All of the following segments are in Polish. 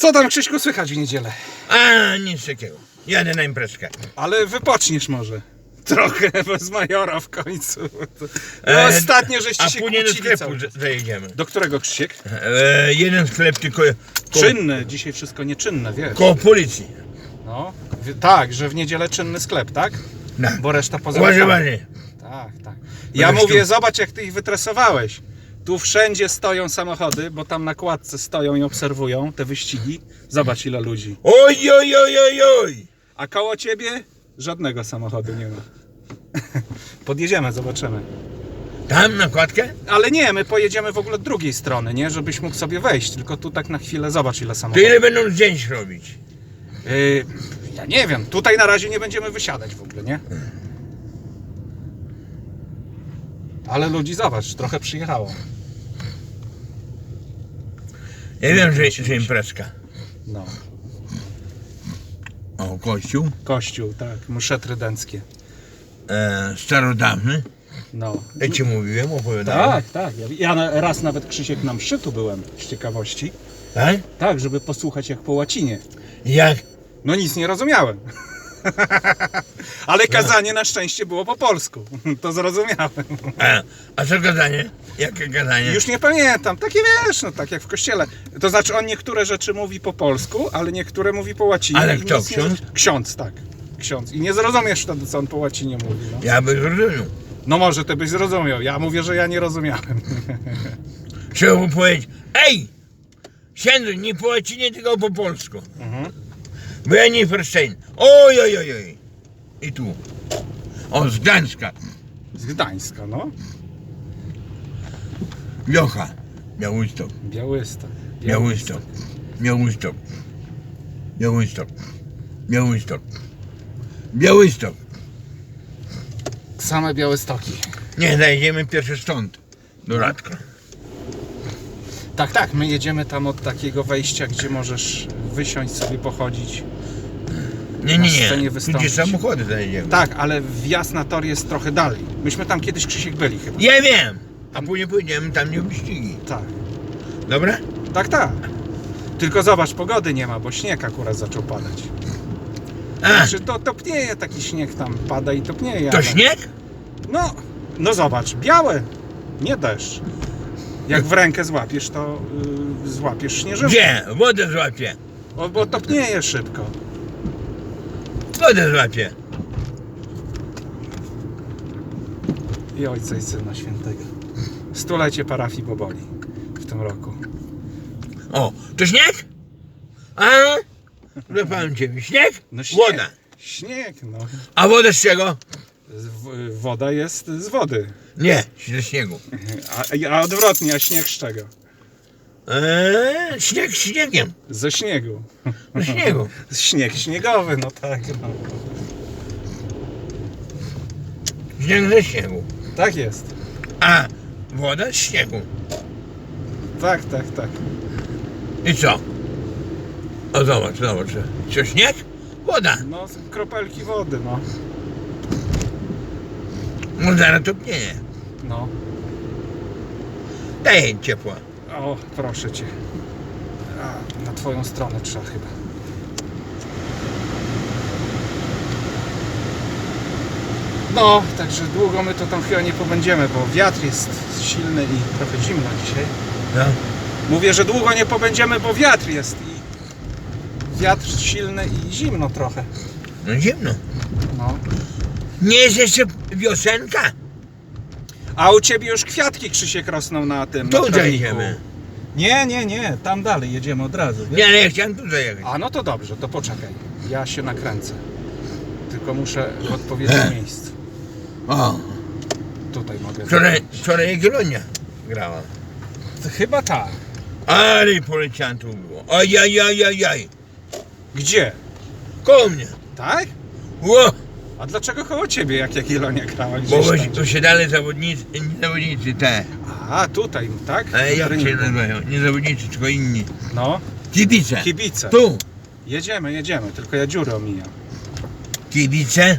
Co tam Krzyśku słychać w niedzielę? A, nic takiego. Jadę na imprezkę. Ale wypoczniesz może. Trochę bez majora w końcu. No, E, ostatnio żeście A się później do kłócili sklepu cały czas. z- zajedziemy. Do którego Krzysiek? E, jeden sklep tylko ko, Czynne, dzisiaj wszystko nieczynne, wiesz. koło policji. No, tak, że w niedzielę czynny sklep, tak? No. Bo reszta poza Uważaj, uważaj. Tak, tak. Ja mówię, zobacz jak ty ich wytresowałeś. Tu wszędzie stoją samochody, bo tam na kładce stoją i obserwują te wyścigi. Zobacz ile ludzi. Oj, oj, oj, oj, oj. A koło ciebie żadnego samochodu nie ma. Podjedziemy, zobaczymy. Tam na kładkę? Ale nie, my pojedziemy w ogóle od drugiej strony, nie? Żebyś mógł sobie wejść. Tylko tu tak na chwilę zobacz ile To samochodów. ile będą zdjęć robić? Yy, ja nie wiem, tutaj na razie nie będziemy wysiadać w ogóle, nie? Ale ludzi zobacz, trochę przyjechało. Ja wiem, że, że imprezka. No. O, kościół. Kościół, tak, msze trydenckie. E, starodawny. No. Ja ci mówiłem, opowiadałem. Tak, tak. Ja, ja na- raz nawet Krzysiek na mszy tu byłem z ciekawości. Tak? Tak, żeby posłuchać jak po łacinie. Jak? No nic nie rozumiałem. Ale kazanie na szczęście było po polsku. To zrozumiałem. A, a co gadanie? Jakie gadanie? Już nie pamiętam. Takie wiesz, no tak jak w kościele. To znaczy on niektóre rzeczy mówi po polsku, ale niektóre mówi po łacinie. Ale i kto, nic nie- ksiądz? Ksiądz, tak. Ksiądz. I nie zrozumiesz wtedy, co on po łacinie mówi. No, Ja bym zrozumiał. no może ty byś zrozumiał. Ja mówię, że ja nie rozumiałem. Trzeba powiedzieć, ej! Księdzu, nie po łacinie, tylko po polsku. Mhm. Verstehen. Oj, oj, oj, oj. I tu. O, z Gdańska. Z Gdańska, no. Jocha. Białystok. Białystok. Białystok. Białystok. Białystok. Białystok. Białystok. Same Białystoki. Nie, zajdziemy pierwszy stąd. Do Radka. Tak, tak, my jedziemy tam od takiego wejścia, gdzie możesz wysiąść sobie pochodzić. Nie, Na nie, scenie nie. Wystąpić. gdzie samochody zajedziemy. Tak, ale wjazd na tor jest trochę dalej. Myśmy tam kiedyś Krzysiek byli chyba. Ja wiem. A później pójdziemy tam nie wyścigi. Tak, Dobra? tak, tak. Tylko zobacz, pogody nie ma, bo śnieg akurat zaczął padać. A, Znaczy to topnieje taki śnieg tam pada i topnieje. to ale- śnieg? No, no zobacz, białe, nie deszcz. Jak w rękę złapiesz, to yy, złapiesz śnieżynkę. Gdzie? Wodę złapie. Bo, bo topnieje szybko. Wodę złapie. I Ojca i Syna Świętego. Stulecie parafii Boboli w tym roku. O, to śnieg? A? Zapałem ciebie. Śnieg? No śnieg. Woda. Śnieg, no. A woda z czego? W- Woda jest z wody. Nie, ze śniegu. A, a odwrotnie, a śnieg z czego? Eee, śnieg śniegiem. Ze śniegu. Ze śniegu. Śnieg śniegowy, no tak. No. Śnieg ze śniegu. Tak jest. A woda z śniegu. Tak, tak, tak. I co? O, zobacz, zobacz. Co, śnieg? Woda. No, kropelki wody, no. No zaraz topnieje. No. Daj ciepła. O, proszę cię. A, na twoją stronę trzeba chyba. No, także długo my to tam chyba nie pobędziemy, bo wiatr jest silny i trochę zimno dzisiaj. No. Mówię, że długo nie pobędziemy, bo wiatr jest i wiatr silny i zimno trochę. No zimno. No. Nie jest jeszcze wiosenka? A u ciebie już kwiatki Krzysiek rosną na tym. na Tu trawniku. zajdziemy. Nie, nie, nie, tam dalej jedziemy od razu. wiesz? Nie, ale ja chciałem tu zajechać. A no to dobrze, to poczekaj. Ja się nakręcę. Tylko muszę w odpowiednim miejscu. O, Tutaj mogę. wczoraj, wczoraj Jagiellonia grała. To chyba tak. Ale policjantów było. Ojajajajaj. Gdzie? Koło mnie. Tak? Ło, A dlaczego koło ciebie, jak Jagiellonia grała bo właśnie tam? tu siadali zawodnicy, nie zawodnicy te. A, tutaj, tak? A jak się nazywają? Nie zawodnicy, tylko inni. No, Kibice. kibice. Tu. Jedziemy, jedziemy, tylko ja dziurę omijam. Kibice.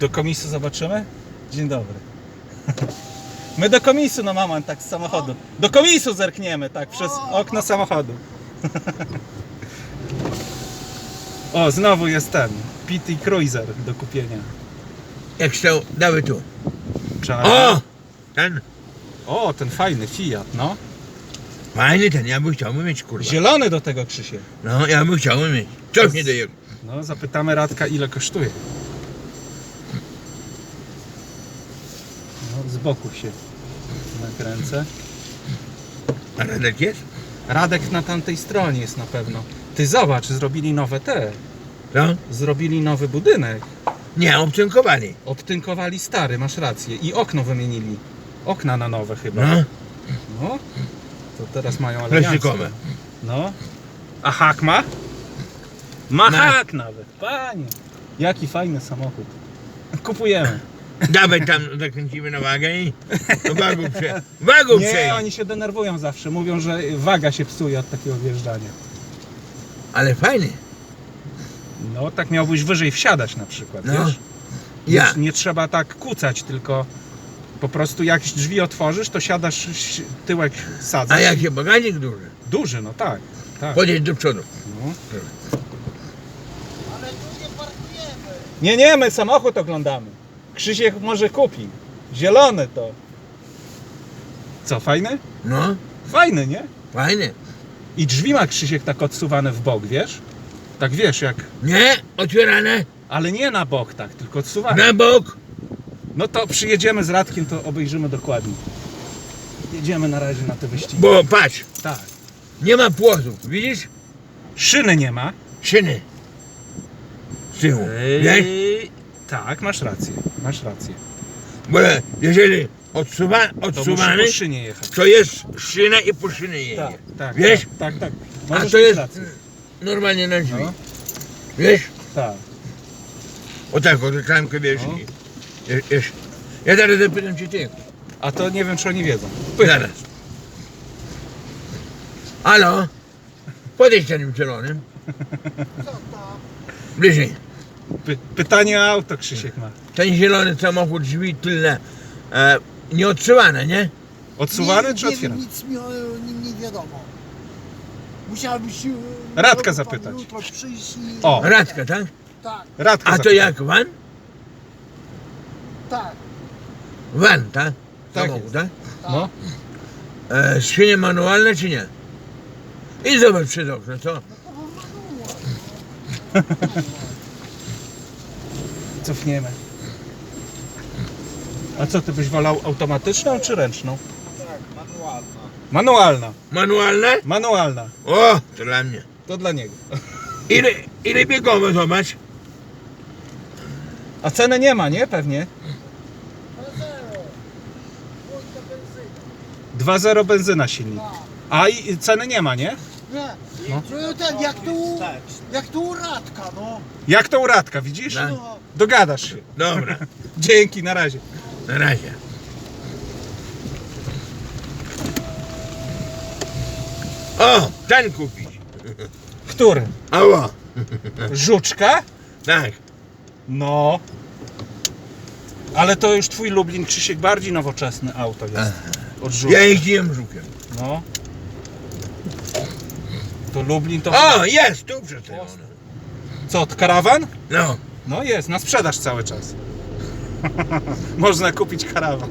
Do komisu zobaczymy? Dzień dobry. My do komisu, no mama, tak z samochodu. Do komisu zerkniemy, tak, przez okno samochodu. O, znowu jest ten. PT Cruiser do kupienia. Jak chciał, dawaj tu. Czarny. O! Ten. o, ten fajny Fiat, no. Fajny ten, ja bym chciał mieć, kurwa. Zielony do tego Krzysiek. No, ja bym chciał mieć. Co nie daje? No, zapytamy Radka, ile kosztuje. No, z boku się nakręcę. A Radek jest? Radek na tamtej stronie jest na pewno. Ty zobacz, zrobili nowe te. Co? Zrobili nowy budynek. Nie. Obtynkowali stary, masz rację. I okno wymienili. Okna na nowe chyba. No, No. To teraz mają elegancko. plastikowe. No. A hak ma? Ma Ma. hak nawet. Panie. Jaki fajny samochód. Kupujemy. Dawaj tam, zakręcimy na wagę i wagą prze... Wagą Nie, oni się denerwują zawsze. Mówią, że waga się psuje od takiego wjeżdżania. Ale fajny. No, tak miałbyś wyżej wsiadać na przykład, No. wiesz? Ja. Nie, nie trzeba tak kucać, tylko po prostu jak drzwi otworzysz, to siadasz, ś- tyłek sadzasz. A jaki bagażnik duży. Duży, no tak. tak. Podjedź do przodu. No. Nie, nie, my samochód oglądamy. Krzysiek może kupi. Zielony to. Co, fajny? No, Fajny, nie? fajny. I drzwi ma Krzysiek tak odsuwane w bok, wiesz? Tak wiesz, jak... Nie, otwierane, Ale nie na bok tak, tylko odsuwane. na bok. No to przyjedziemy z Radkiem, to obejrzymy dokładnie. Jedziemy na razie na te wyścigi. Bo patrz, Tak. nie ma płotów, widzisz? Szyny nie ma. Szyny. Z tyłu, wiesz? Tak, masz rację, masz rację. Bo jeżeli odsuwa, odsuwamy, po szynie jechać. to jest szyna i po szynie jedzie. Tak, tak. Wiesz? Tak, tak. tak. A Możesz to mieć jest rację. normalnie na drzwi. No. Wiesz? Tak. O tak, o klamkę wiesz. No. wiesz. Ja teraz zapytam cię ty. A to nie wiem, czy oni wiedzą. Zaraz. Halo? Podejdź tym zielonym. Bliżej. Py pytanie o auto Krzysiek ma. Ten zielony samochód, drzwi tylne, e, nieodsuwane, nie? Odsuwany nie, czy nie, otwierany? Nic mi o nim nie wiadomo. Musiałbyś się... Radka tam zapytać. Jutro przyjść i... O. Radka, tak? Tak, Radka A to jak van? tak, Van, tak? Tak Samochód, jest. tak? tak. No. E, skrzynie manualne czy nie? I zobacz przez okno, co? Cofniemy. A co, ty byś wolał automatyczną czy ręczną? Tak, manualna. Manualna. Manualne? Manualna. O, to dla mnie. To dla niego. Ile, ile biegowe, zobacz? A ceny nie ma, nie? Pewnie. Na zero. Wójta benzyna. 2.0 benzyna silnik. Tak. A i ceny nie ma, nie? Nie. No. No. ten, jak tu... Jak tu u Radka, no. Jak to u Radka, widzisz? No. Dogadasz się. Dobra, Dzięki, na razie. na razie. O, ten kupić. Który? Ała, Żuczka? tak. No. Ale to już twój Lublin, Krzysiek, bardziej nowoczesne auto jest. Od żuczka. Ja jeździłem żukiem. No. To Lublin to... O, jest, tu przedstawione. Co, karawan? No, No jest, na sprzedaż cały czas. Można kupić karawan.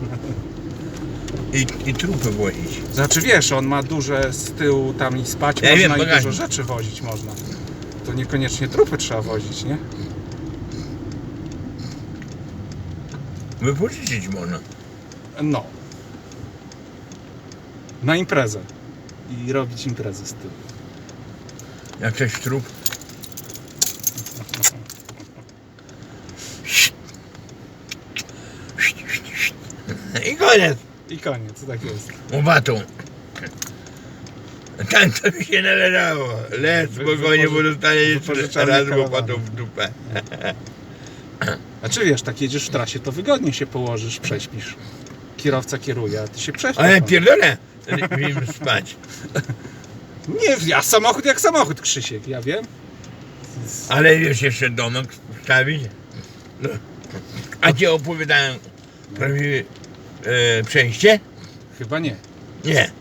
i, i trupy wozić. Znaczy wiesz, on ma duże z tyłu tam i spać Ja można wiem, i bagażnik. dużo rzeczy wozić można. To niekoniecznie trupy trzeba wozić, nie? Wypożyczyć można. No. Na imprezę. I robić imprezę z tym. Jak coś trup. I koniec. I koniec, tak jest. Łopatą. Tam co mi się należało. Lec spokojnie, bo dostanie jeszcze raz łopatą w dupę. Znaczy wiesz, tak jedziesz w trasie, to wygodnie się położysz, prześpisz. Kierowca kieruje, a ty się prześpisz. Ale pierdolę, wiem spać. Nie, ja samochód jak samochód, Krzysiek, ja wiem. Ale wiesz jeszcze domek wstawić? No. A ci opowiadałem prawdziwy e, przejście? Chyba nie. Nie.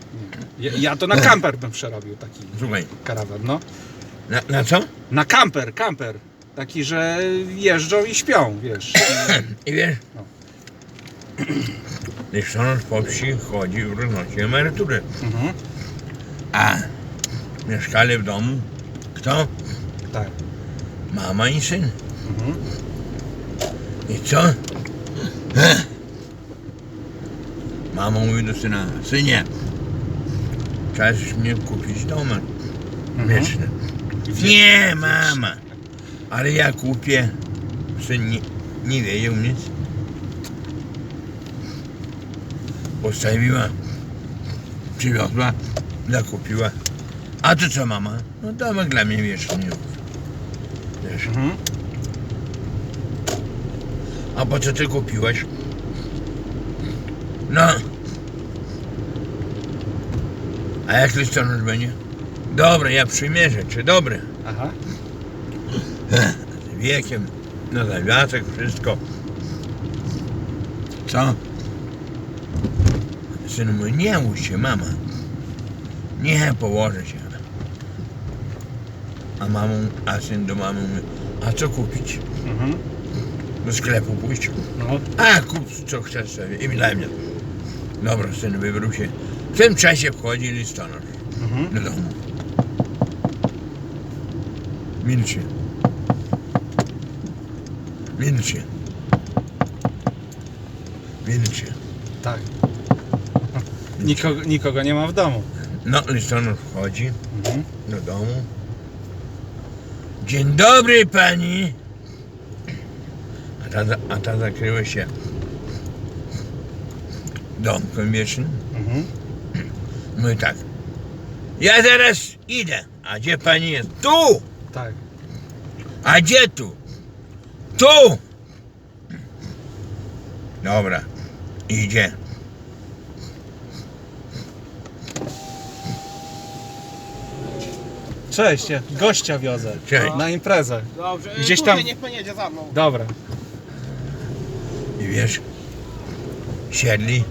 Ja, ja to na kamper bym przerobił taki Słuchaj, karawan, no. na, na co? Na kamper, kamper. Taki, że jeżdżą i śpią, wiesz. I wiesz? No. Listonosz po wsi chodzi w roznosi emerytury. Mhm. A mieszkali w domu kto? Tak. Mama i syn. Mhm. I co? Mama mówi do syna, synie, czas mnie kupić domek Mhm. wieczny. Nie, mama, ale ja kupię. Syn nie, nie wiedział nic. Postawiła, przywiozła, zakupiła. A to co mama? No domek dla mnie już. Wiesz, Mhm. a po co ty kupiłeś? No. A jak listonosz będzie? Dobre, ja przymierzę, czy dobre? Aha. Z wiekiem, na zawiasek, wszystko. Co? Syn mówi, nie łudź się, mama. Nie, położę się. A mamą, a syn do mamy mówi, a co kupić? Mhm. Do sklepu pójść? No. A, kup co chcesz sobie i dla mnie. Dobra, syn wybrał się. W tym czasie wchodzi listonosz Mhm. do domu. Milczy. Milczy. Milczy. Tak. Nikogo, nikogo nie ma w domu. No, listonosz wchodzi Mhm. do domu. Dzień dobry pani. A ta, a ta zakryła się domkiem wiecznym. Mhm. No i tak. Ja zaraz idę. A gdzie pani jest? Tu! Tak. A gdzie tu? Tu! Dobra. Idzie. Cześć, ja gościa wiozę. Cześć. Na imprezę. Dobrze, Gdzieś tutaj tam- niech pan jedzie za mną. Dobra. I wiesz, siedli.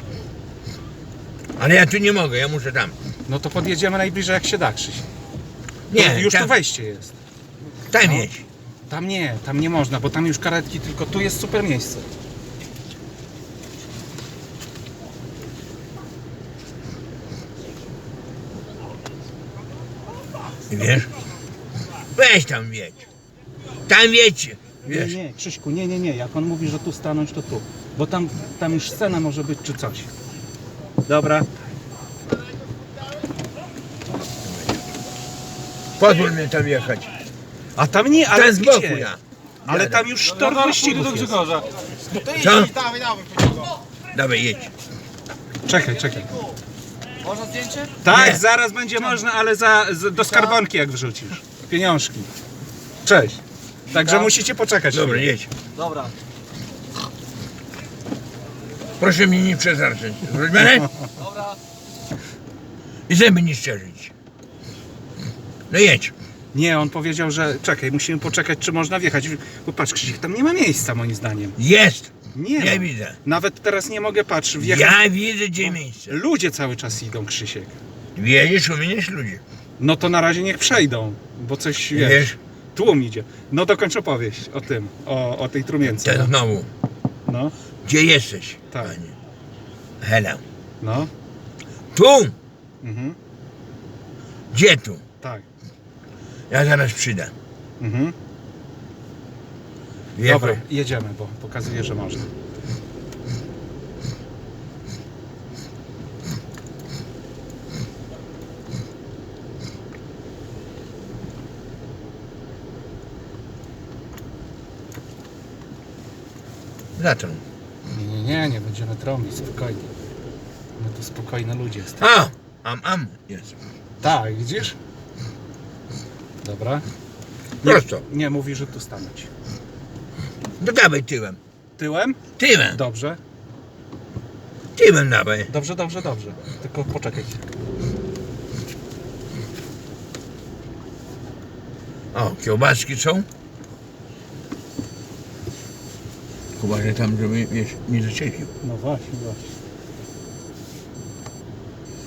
Ale ja tu nie mogę, ja muszę tam. No to podjedziemy najbliżej jak się da, Krzyś. Nie, Tu, już tam, tu wejście jest. tam No. jedź. Tam nie, tam nie można, bo tam już karetki, tylko tu jest super miejsce. Wiesz, weź tam wiedź. Tam wiedź. Nie, Wiesz, nie, Krzyśku, nie, nie, nie. Jak on mówi, że tu stanąć, to tu. Bo tam, tam już scena może być czy coś. Dobra. pozwól mnie tam jechać. A tam nie, ale Ten z boku gdzie? ja. Ale tam już tor jest. To idź, Co? Dawaj, jedź. Czekaj, czekaj. Można zdjęcie? Tak, Nie. zaraz będzie można, ale za, za, do skarbonki jak wrzucisz. Pieniążki. Cześć. Także musicie poczekać. Dobra, chwilę. jedź. Dobra. Proszę mnie nie przezarczyć. Rozumiesz? Dobra. I zęby nie szczerzyć. No jedź. Nie, on powiedział, że czekaj, musimy poczekać, czy można wjechać. Bo patrz, Krzysiek, tam nie ma miejsca moim zdaniem. Jest. Nie Ja ma. widzę. Nawet teraz nie mogę patrzeć. Wjechać. Ja widzę, gdzie miejsce. Ludzie cały czas idą, Krzysiek. Wiedziesz, umieniesz ludzi. No to na razie niech przejdą, bo coś wiesz. Wiesz, Tłum idzie. No dokończ opowieść o tym, o, o tej trumience. ten No. znowu. no, Gdzie jesteś, Tak. panie? Hela. no. Tu! Mhm. Gdzie tu? Tak. Ja zaraz przyjdę. Mhm. Wjechał. Dobra, jedziemy, bo pokazuje, że można. Zaczął. Nie, nie, nie, nie będziemy trąbić, spokojnie. My to spokojne ludzie jesteśmy. A! Am, am. Jest. Tak, widzisz? Dobra. Nie, Prosto. nie mówi, że tu stanąć. No dawaj tyłem. Tyłem? Tyłem. Dobrze. Tyłem dawaj. Dobrze, dobrze, dobrze. Tylko poczekaj. O, kiełbaski są? Uważaj tam, żeby wiesz, nie zaczepił. No właśnie, właśnie.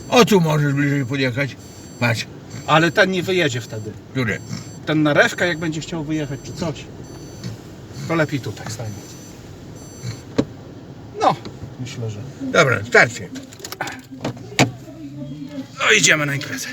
O tu możesz bliżej podjechać. Patrz, Ale ten nie wyjedzie wtedy. który? Ten narewka jak będzie chciał wyjechać czy coś, to lepiej tutaj stajnie. No, myślę, że... Dobra, starczy. No idziemy na imprezę.